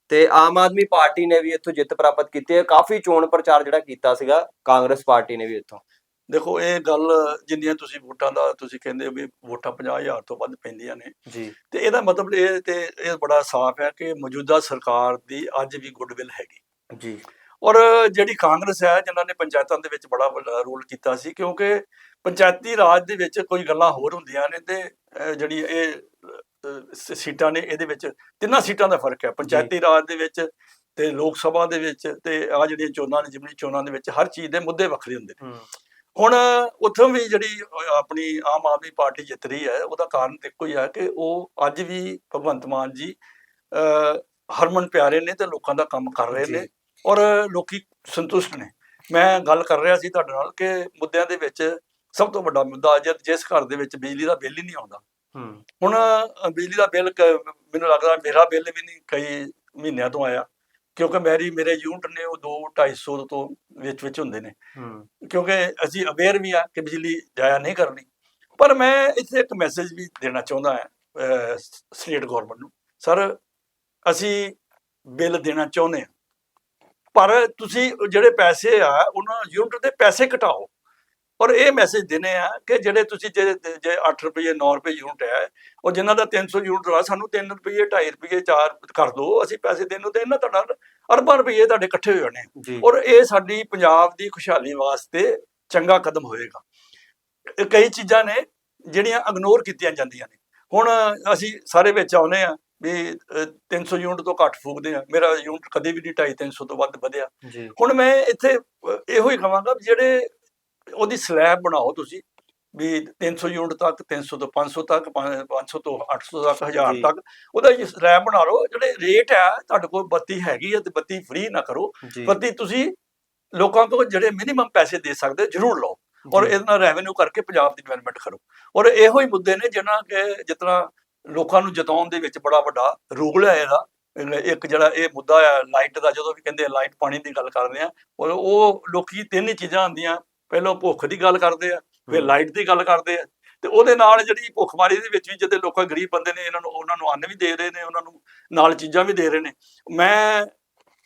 ਤੇ ਆਮ ਆਦਮੀ ਪਾਰਟੀ ਨੇ ਵੀ ਇੱਥੋਂ ਜਿੱਤ ਪ੍ਰਾਪਤ ਕੀਤੀ ਹੈ ਕਾਫੀ ਚੋਣ ਪ੍ਰਚਾਰ ਜਿਹੜਾ ਕੀਤਾ ਸੀਗਾ ਕਾਂਗਰਸ ਪਾਰਟੀ ਨੇ ਵੀ ਇੱਥੋਂ। ਦੇਖੋ ਇਹ ਗੱਲ ਜਿੰਨੀਆਂ ਤੁਸੀਂ ਵੋਟਾਂ ਦਾ ਤੁਸੀਂ ਕਹਿੰਦੇ ਵੀ ਵੋਟਾਂ 50000 ਤੋਂ ਵੱਧ ਪੈਂਦੀਆਂ ਨੇ। ਜੀ। ਤੇ ਇਹਦਾ ਮਤਲਬ ਇਹ ਤੇ ਇਹ ਬੜਾ ਸਾਫ਼ ਹੈ ਕਿ ਮੌਜੂਦਾ ਸਰਕਾਰ ਦੀ ਅੱਜ ਵੀ ਗੁੱਡਵਿਲ ਹੈਗੀ। ਜੀ। ਔਰ ਜਿਹੜੀ ਕਾਂਗਰਸ ਹੈ ਜਿਨ੍ਹਾਂ ਨੇ ਪੰਚਾਇਤਾਂ ਦੇ ਵਿੱਚ ਬੜਾ ਰੋਲ ਕੀਤਾ ਸੀ ਕਿਉਂਕਿ ਪੰਚਾਇਤੀ ਰਾਜ ਦੇ ਵਿੱਚ ਕੋਈ ਗੱਲਾਂ ਹੋਰ ਹੁੰਦੀਆਂ ਨੇ ਤੇ ਜਿਹੜੀ ਇਹ ਸੀਟਾਂ ਨੇ ਇਹਦੇ ਵਿੱਚ ਤਿੰਨਾਂ ਸੀਟਾਂ ਦਾ ਫ਼ਰਕ ਹੈ। ਪੰਚਾਇਤੀ ਰਾਜ ਦੇ ਵਿੱਚ ਤੇ ਲੋਕ ਸਭਾ ਦੇ ਵਿੱਚ ਤੇ ਆ ਜਿਹੜੀਆਂ ਚੋਣਾਂ ਨੇ ਜਿਮਨੀ ਚੋਣਾਂ ਦੇ ਵਿੱਚ ਹਰ ਚੀਜ਼ ਦੇ ਮੁੱਦੇ ਵੱਖਰੇ ਹੁੰਦੇ ਨੇ। ਹੁਣ ਉੱਥੋਂ ਵੀ ਜਿਹੜੀ ਆਪਣੀ ਆਮ ਆਦਮੀ ਪਾਰਟੀ ਜਿੱਤ ਰਹੀ ਹੈ ਉਹਦਾ ਕਾਰਨ ਤੇ ਇੱਕੋ ਹੀ ਕਿ ਉਹ ਅੱਜ ਵੀ ਭਗਵੰਤ ਮਾਨ ਜੀ ਹਰਮਨ ਪਿਆਰੇ ਨੇ ਤੇ ਲੋਕਾਂ ਦਾ ਕੰਮ ਕਰ ਰਹੇ ਨੇ। ਔਰ ਲੋਕੀ ਸੰਤੁਸ਼ਟ ਨੇ। ਮੈਂ ਗੱਲ ਕਰ ਰਿਹਾ ਸੀ ਤੁਹਾਡੇ ਨਾਲ ਕਿ ਮੁੱਦਿਆਂ ਦੇ ਵਿੱਚ ਸਭ ਤੋਂ ਵੱਡਾ ਮੁੱਦਾ ਜਦ ਜਿਸ ਘਰ ਦੇ ਵਿੱਚ ਬਿਜਲੀ ਦਾ ਬਿੱਲ ਹੀ ਨਹੀਂ ਆਉਂਦਾ। ਹੁਣ ਬਿਜਲੀ ਦਾ ਬਿੱਲ ਮੈਨੂੰ ਲੱਗਦਾ ਮੇਰਾ ਬਿੱਲ ਵੀ ਨਹੀਂ ਕਈ ਮਹੀਨਿਆਂ ਤੋਂ ਆਇਆ। ਕਿਉਂਕਿ ਮੇਰੀ ਮੇਰੇ ਯੂਨਿਟ ਨੇ ਉਹ 2 250 ਤੋਂ ਵਿੱਚ ਵਿੱਚ ਹੁੰਦੇ ਨੇ। ਕਿਉਂਕਿ ਅਸੀਂ ਅਵੇਅਰ ਵੀ ਆ ਕਿ ਬਿਜਲੀ ਜਾਇਆ ਨਹੀਂ ਕਰਨੀ। ਪਰ ਮੈਂ ਇੱਥੇ ਇੱਕ ਮੈਸੇਜ ਵੀ ਦੇਣਾ ਚਾਹੁੰਦਾ ਹਾਂ ਸਟੇਟ ਗਵਰਨਮੈਂਟ ਨੂੰ। ਸਰ ਅਸੀਂ ਬਿੱਲ ਦੇਣਾ ਚਾਹੁੰਦੇ ਹਾਂ। ਪਰ ਤੁਸੀਂ ਜਿਹੜੇ ਪੈਸੇ ਆ ਉਹਨਾਂ ਯੂਨਿਟ ਦੇ ਪੈਸੇ ਘਟਾਓ। ਔਰ ਇਹ ਮੈਸੇਜ ਦੇਣੇ ਆ ਕਿ ਜਿਹੜੇ ਤੁਸੀਂ ਜੇ ਜੇ 8 ਰੁਪਏ 9 ਰੁਪਏ ਯੂਨਿਟ ਹੈ ਉਹ ਜਿਨ੍ਹਾਂ ਦਾ 300 ਯੂਨਿਟ ਆ ਸਾਨੂੰ 3 ਰੁਪਏ 2.5 ਰੁਪਏ 4 ਕਰ ਦਿਓ ਅਸੀਂ ਪੈਸੇ ਦੇਣ ਨੂੰ ਤੇ ਇਹਨਾਂ ਤੁਹਾਡਾ ਅਰਬਾਂ ਰੁਪਏ ਤੁਹਾਡੇ ਇਕੱਠੇ ਹੋ ਜਾਣੇ। ਔਰ ਇਹ ਸਾਡੀ ਪੰਜਾਬ ਦੀ ਖੁਸ਼ਹਾਲੀ ਵਾਸਤੇ ਚੰਗਾ ਕਦਮ ਹੋਏਗਾ। ਕਈ ਚੀਜ਼ਾਂ ਨੇ ਜਿਹੜੀਆਂ ਇਗਨੋਰ ਕੀਤੀਆਂ ਜਾਂਦੀਆਂ ਨੇ। ਹੁਣ ਅਸੀਂ ਸਾਰੇ ਵਿੱਚ ਆਉਨੇ ਆ ਵੀ ਅਹ, 300 ਯੂਨਿਟ ਤੋਂ ਘੱਟ ਫੂਕਦੇ ਆ ਮੇਰਾ ਯੂਨਿਟ ਕਦੇ ਵੀ ਨਹੀਂ 2.5 300 ਤੋਂ ਵੱਧ ਵਧਿਆ। ਹੁਣ ਮੈਂ ਇੱਥੇ ਇਹੋ ਹੀ ਕਹਾਂਗਾ ਵੀ ਜਿਹੜੇ ਉਹਦੀ ਸਲੈਬ ਬਣਾਓ ਤੁਸੀਂ ਵੀ 300 ਯੂਨਿਟ ਤੱਕ 300 ਤੋਂ 500 ਤੱਕ 500 ਤੋਂ 800 ਤੱਕ 1000 ਜੀ। ਤੱਕ ਉਹਦਾ ਰੈਮ ਬਣਾ ਲਓ ਜਿਹੜੇ ਰੇਟ ਹੈ ਤੁਹਾਡੇ ਕੋਲ ਬੱਤੀ ਹੈਗੀ ਹੈ ਤੇ ਬੱਤੀ ਫ੍ਰੀ ਨਾ ਕਰੋ ਬੱਤੀ ਤੁਸੀਂ ਲੋਕਾਂ ਤੋਂ ਜਿਹੜੇ ਮਿਨੀਮਮ ਪੈਸੇ ਦੇ ਸਕਦੇ ਜ਼ਰੂਰ ਲਓ। ਔਰ ਇਹਦੇ ਨਾਲ ਰੈਵਨਿਊ ਕਰਕੇ ਪੰਜਾਬ ਦੀ ਡਿਵੈਲਪਮੈਂਟ ਕਰੋ। ਔਰ ਇਹੋ ਹੀ ਮੁੱਦੇ ਨੇ ਜਿਨ੍ਹਾਂ ਕਿ ਜਿਤਨਾ ਲੋਕਾਂ ਨੂੰ ਜਿਤਾਉਣ ਦੇ ਵਿੱਚ ਬੜਾ ਵੱਡਾ ਰੋਲ ਹੈ ਇਹਦਾ। ਇਹ- ਇੱਕ ਜਿਹੜਾ ਇਹ ਮੁੱਦਾ ਹੈ ਲਾਈਟ ਦਾ ਜਦੋਂ ਵੀ ਕਹਿੰਦੇ ਲਾਈਟ ਪਾਣੀ ਦੀ ਗੱਲ ਕਰਦੇ ਆ ਔਰ ਉਹ ਲੋਕੀ ਤਿੰਨ ਹੀ ਚੀਜ਼ਾਂ ਹੁੰਦੀਆਂ ਪਹਿਲਾਂ ਭੁੱਖ ਦੀ ਗੱਲ ਕਰਦੇ ਆ ਫਿਰ। ਲਾਈਟ ਦੀ ਗੱਲ ਕਰਦੇ ਆ ਤੇ ਉਹਦੇ ਨਾਲ ਜਿਹੜੀ ਭੁੱਖਮਾਰੀ ਦੇ ਵਿੱਚ ਵੀ ਜਦੋਂ ਲੋਕਾਂ ਗਰੀਬ ਬੰਦੇ ਨੇ ਇਹਨਾਂ ਨੂੰ ਉਹਨਾਂ ਨੂੰ ਅੰਨ ਵੀ ਦੇ ਰਹੇ ਨੇ ਉਹਨਾਂ ਨੂੰ ਨਾਲ ਚੀਜ਼ਾਂ ਵੀ ਦੇ ਰਹੇ ਨੇ। ਮੈਂ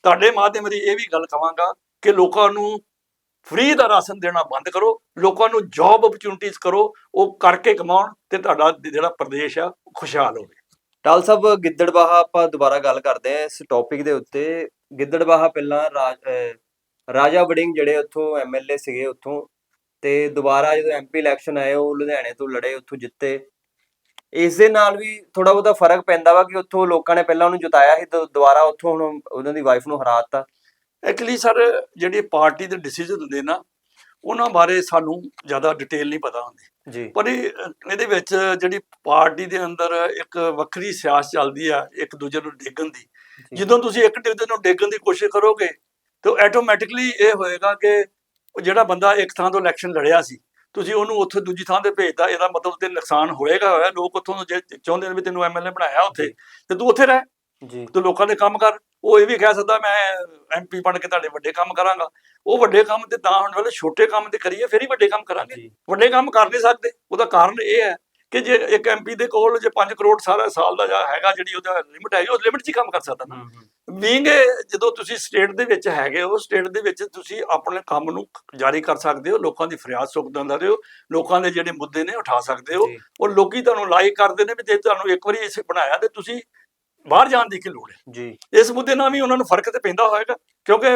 ਤੁਹਾਡੇ ਮਾਧਿਅਮ ਰਾਹੀਂ ਇਹ ਵੀ ਗੱਲ ਕਵਾਂਗਾ ਕਿ ਲੋਕਾਂ ਨੂੰ ਫ੍ਰੀ ਦਾ ਰਾਸ਼ਨ ਦੇਣਾ ਬੰਦ ਕਰੋ ਲੋਕਾਂ ਨੂੰ ਜੌਬ ਓਪਰਚੁਨਿਟੀਜ਼ ਕਰੋ ਉਹ ਕਰਕੇ ਕਮਾਉਣ ਤੇ ਤੁਹਾਡਾ ਜਿਹੜਾ ਪ੍ਰਦੇਸ਼ ਆ ਖੁਸ਼ਹਾਲ ਹੋਵੇ। ਟਾਲ ਸਾਹਿਬ ਗਿੱਦੜਬਾਹਾ ਆਪਾਂ ਦੁਬਾਰਾ ਗੱਲ ਕਰਦੇ ਹਾਂ ਇਸ ਟੌਪਿਕ ਦੇ ਉੱਤੇ। ਗਿੱਦੜਬਾਹਾ ਪਹਿਲਾਂ ਰਾਜ ਵੜਿੰਗ ਜਿਹੜੇ ਉੱਥੋਂ ਐਮਐਲਏ ਸੀਗੇ ਉੱਥੋਂ ਤੇ ਦੁਬਾਰਾ ਜਦੋਂ ਐਮਪੀ ਇਲੈਕਸ਼ਨ ਆਏ ਉਹ ਲੁਧਿਆਣੇ ਤੋਂ ਲੜੇ ਉੱਥੋਂ ਜਿੱਤੇ। ਇਸ ਦੇ ਨਾਲ ਵੀ ਥੋੜਾ ਬਹੁਤਾ ਫ਼ਰਕ ਪੈਂਦਾ ਵਾ ਕਿ ਉੱਥੋਂ ਲੋਕਾਂ ਨੇ ਪਹਿਲਾਂ ਉਹਨੂੰ ਜਿਤਾਇਆ ਸੀ ਤੇ ਦੁਬਾਰਾ ਉੱਥੋਂ ਹੁਣ ਉਹਨਾਂ ਦੀ ਵਾਈਫ ਨੂੰ ਹਰਾਤਾ। ਐਕਚੁਅਲੀ ਸਰ ਜਿਹੜੀ ਪਾਰਟੀ ਦੇ ਡਿਸੀਜਨ ਹੁੰਦੇ ਨਾ ਉਹਨਾਂ ਬਾਰੇ ਸਾਨੂੰ ਜ਼ਿਆਦਾ ਡਿਟੇਲ ਨਹੀਂ ਪਤਾ ਹੁੰਦੀ। ਜੀ। ਪਰ ਇਹਦੇ ਵਿੱਚ ਜਿਹੜੀ ਪਾਰਟੀ ਦੇ ਅੰਦਰ ਇੱਕ ਵੱਖਰੀ ਸਿਆਸਤ ਚੱਲਦੀ ਆ ਇੱਕ ਦੂਜੇ ਨੂੰ ਡੇਗਣ ਦੀ। ਜਦੋਂ ਤੁਸੀਂ ਇੱਕ ਦੂਜੇ ਨੂੰ ਡੇਗਣ ਦੀ ਕੋਸ਼ਿਸ਼ ਕਰੋਗੇ ਤਾਂ ਆਟੋਮੈਟਿਕਲੀ ਇਹ ਹੋਏਗਾ ਕਿ ਉਹ ਜਿਹੜਾ ਬੰਦਾ ਇੱਕ ਥਾਂ ਤੋਂ ਇਲੈਕਸ਼ਨ ਲੜਿਆ ਸੀ ਤੁਸੀਂ ਉਹਨੂੰ ਉੱਥੇ ਦੂਜੀ ਥਾਂ ਤੇ ਭੇਜਦਾ ਇਹਦਾ ਮਤਲਬ ਤੇ ਨੁਕਸਾਨ ਹੋਏਗਾ ਹੋਇਆ ਲੋਕ ਉੱਥੋਂ ਜੇ ਚਾਹੁੰਦੇ ਨੇ ਵੀ ਤੈਨੂੰ ਐਮਐਲਏ ਬਣਾਇਆ ਉੱਥੇ ਤੇ ਤੂੰ ਉੱਥੇ ਰਹਿ। ਜੀ। ਤੇ ਲੋਕਾਂ ਦੇ ਕੰਮ ਕਰ। ਉਹ ਇਹ ਵੀ ਕਹਿ ਸਕਦਾ ਮੈਂ ਐਮਪੀ ਬਣ ਕੇ ਤੁਹਾਡੇ ਵੱਡੇ ਕੰਮ ਕਰਾਂਗਾ। ਉਹ ਵੱਡੇ ਕੰਮ ਤੇ ਤਾਂ ਹੁਣ ਵਾਲੇ ਛੋਟੇ ਕੰਮ ਤੇ ਕਰੀਏ ਫਿਰ ਹੀ ਵੱਡੇ ਕੰਮ ਕਰਾਂਗੇ। ਵੱਡੇ ਕੰਮ ਕਰ ਨਹੀਂ ਸਕਦੇ। ਉਹਦਾ ਕਾਰਨ ਇਹ ਹੈ। ਕਿ ਜੇ ਇੱਕ ਐਮਪੀ ਦੇ ਕੋਲ ਜੇ 5 ਕਰੋੜ ਸਾਰਾ ਸਾਲ ਦਾ ਜਾਂ ਹੈਗਾ ਜਿਹੜੀ ਉਹਦਾ ਲਿਮਟ ਹੈ ਉਹ ਲਿਮਟ 'ਚ ਹੀ ਕੰਮ ਕਰ ਸਕਦਾ ਨਾ। ਬੀਂਗ ਜਦੋਂ ਤੁਸੀਂ ਸਟੇਟ ਦੇ ਵਿੱਚ ਹੈਗੇ ਹੋ ਸਟੇਟ ਦੇ ਵਿੱਚ ਤੁਸੀਂ ਆਪਣੇ ਕੰਮ ਨੂੰ ਜਾਰੀ ਕਰ ਸਕਦੇ ਹੋ ਲੋਕਾਂ ਦੀ ਫਰਿਆਦ ਸੁੱਖ ਦਿੰਦਾ ਰਹੇ ਹੋ ਲੋਕਾਂ ਦੇ ਜਿਹੜੇ ਮੁੱਦੇ ਨੇ ਉਠਾ ਸਕਦੇ ਹੋ। ਉਹ ਲੋਕੀ ਤੁਹਾਨੂੰ ਲਾਈਕ ਕਰਦੇ ਨੇ ਵੀ ਜੇ ਤੁਹਾਨੂੰ ਇੱਕ ਵਾਰੀ ਇਸ ਬਣਾਇਆ ਤੇ ਤੁਸੀਂ ਬਾਹਰ ਜਾਣ ਦੀ ਕੀ ਲੋੜ ਹੈ? ਜੀ। ਇਸ ਮੁੱਦੇ ਨਾਲ ਵੀ ਉਹਨਾਂ ਨੂੰ ਫ਼ਰਕ ਤੇ ਪੈਂਦਾ ਹੋਏਗਾ ਕਿਉਂਕਿ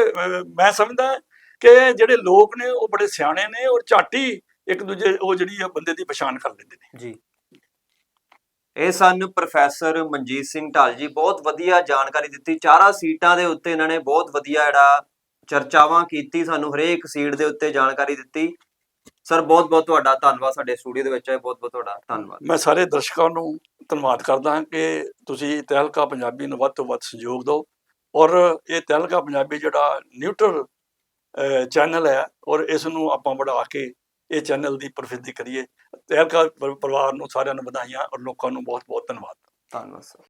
ਮੈਂ ਸਮਝਦਾ ਕਿ ਜਿਹੜੇ ਲੋਕ ਨੇ ਉਹ ਬੜੇ ਸਿਆਣੇ ਨੇ ਔਰ ਝਾਟੀ ਇੱਕ ਦੂਜੇ ਉਹ ਜਿਹੜੀ ਆ ਬੰਦੇ ਦੀ ਪਛਾਣ ਕਰ ਲੈਂਦੇ ਨੇ। ਜੀ। ਇਹ ਸਨ ਪ੍ਰੋਫੈਸਰ ਮਨਜੀਤ ਸਿੰਘ ਢਾਲ ਜੀ। ਬਹੁਤ ਵਧੀਆ ਜਾਣਕਾਰੀ ਦਿੱਤੀ। ਚਾਰਾਂ ਸੀਟਾਂ ਦੇ ਉੱਤੇ ਇਹਨਾਂ ਨੇ ਬਹੁਤ ਵਧੀਆ ਜਿਹੜਾ ਚਰਚਾਵਾਂ ਕੀਤੀ। ਸਾਨੂੰ ਹਰੇਕ ਸੀਟ ਦੇ ਉੱਤੇ ਜਾਣਕਾਰੀ ਦਿੱਤੀ। ਸਰ, ਬਹੁਤ ਬਹੁਤ ਤੁਹਾਡਾ ਧੰਨਵਾਦ ਸਾਡੇ ਸਟੂਡੀਓ ਦੇ ਵਿੱਚ ਆਏ। ਬਹੁਤ ਬਹੁਤ ਤੁਹਾਡਾ ਧੰਨਵਾਦ। ਮੈਂ ਸਾਰੇ ਦਰਸ਼ਕਾਂ ਨੂੰ ਧੰਨਵਾਦ ਕਰਦਾ ਹਾਂ ਕਿ ਤੁਸੀਂ ਤਹਿਲਕਾ ਪੰਜਾਬੀ ਨੂੰ ਵੱਧ ਤੋਂ ਵੱਧ ਸਹਿਯੋਗ ਦਿਓ ਔਰ ਇਹ ਤਹਿਲਕਾ ਪੰਜਾਬੀ ਜਿਹੜਾ ਨਿਊਟਰਲ ਚੈਨਲ ਹੈ ਔਰ ਇਸ ਨੂੰ ਆਪਾਂ ਵਧਾ ਕੇ ਇਹ ਚੈਨਲ ਦੀ ਪ੍ਰਸਿੱਧੀ ਕਰੀਏ। ਤਹਿਲਕਾ ਪਰਿਵਾਰ ਨੂੰ ਸਾਰਿਆਂ ਨੂੰ ਵਧਾਈਆਂ ਔਰ ਲੋਕਾਂ ਨੂੰ ਬਹੁਤ ਬਹੁਤ ਧੰਨਵਾਦ। ਧੰਨਵਾਦ, ਸਰ।